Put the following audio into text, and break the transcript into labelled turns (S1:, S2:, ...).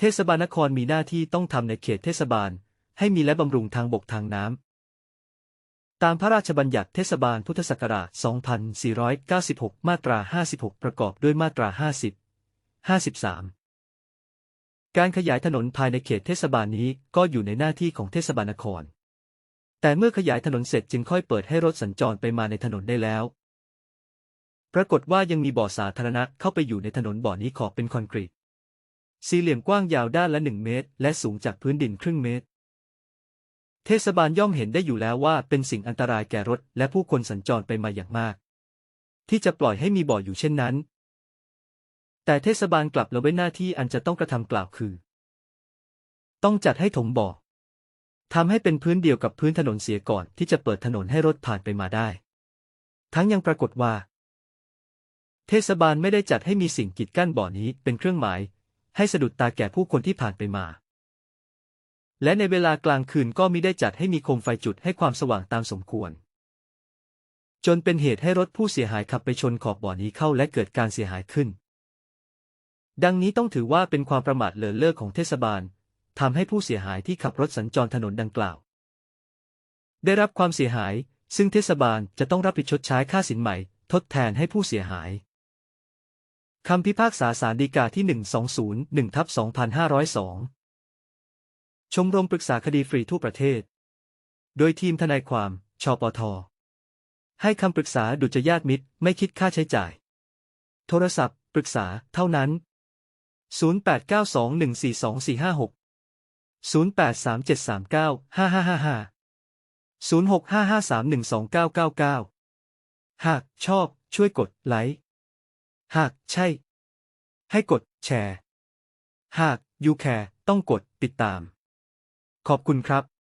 S1: เทศบาลนครมีหน้าที่ต้องทำในเขตเทศบาล ให้มีและบำรุงทางบกทางน้ำ ตามพระราชบัญญัติเทศบาลพุทธศักราช 2496 มาตรา 56 ประกอบด้วยมาตรา 50 53 การขยายถนนภายในเขตเทศบาลนี้ก็อยู่ในหน้าที่ของเทศบาลนคร แต่เมื่อขยายถนนเสร็จจึงค่อยเปิดให้รถสัญจรไปมาในถนนได้แล้ว ปรากฏว่ายังมีบ่อสาธารณะเข้าไปอยู่ในถนนบ่อนี้ขอบเป็นคอนกรีต สี่เหลี่ยมกว้างยาวด้านละหนึ่งเมตร และสูงจากพื้นดินครึ่งเมตร เทศบาลย่อมเห็นได้อยู่แล้วว่าเป็นสิ่งอันตรายแก่รถ และผู้คนสัญจรไปมาอย่างมาก ที่จะปล่อยให้มีบ่ออยู่เช่นนั้น แต่เทศบาลกลับละเว้นหน้าที่อันจะต้องกระทำกล่าวคือ ต้องจัดให้ถมบ่อทำให้เป็นพื้นเดียวกับพื้นถนนเสียก่อนที่จะเปิดถนนให้รถผ่านไปมาได้ ทั้งยังปรากฏว่า เทศบาลไม่ได้จัดให้มีสิ่งกีดกั้นบ่อนี้เป็นเครื่องหมาย ให้สะดุดตาแก่ผู้คนที่ผ่านไปมา และในเวลากลางคืนก็มิได้จัดให้มีโคมไฟจุดให้ความสว่างตามสมควร จนเป็นเหตุให้รถผู้เสียหายขับไปชนขอบบ่อนี้เข้าและเกิดการเสียหายขึ้น ดังนี้ต้องถือว่าเป็นความประมาทเลินเล่อของเทศบาลทำให้ผู้เสียหายที่ขับรถสัญจรถนนดังกล่าว ได้รับความเสียหายซึ่งเทศบาลจะต้องรับผิดชดใช้ค่าสินใหม่ ทดแทนให้ผู้เสียหาย คำพิพากษาสารดีกาที่ 1201ทับ2502 ชมรมปรึกษาคดีฟรีทั่วประเทศ โดยทีมทนายความ ชปท ให้คำปรึกษาดุจยาติมิตร ไม่คิดค่าใช้จ่าย โทรศัพท์ ปรึกษา เท่านั้น 0892142456 0837395555 0655312999 หากชอบช่วยกดไลค์ หากใช่ ให้กดแชร์ หากยูแคร์ต้องกดติดตาม ขอบคุณครับ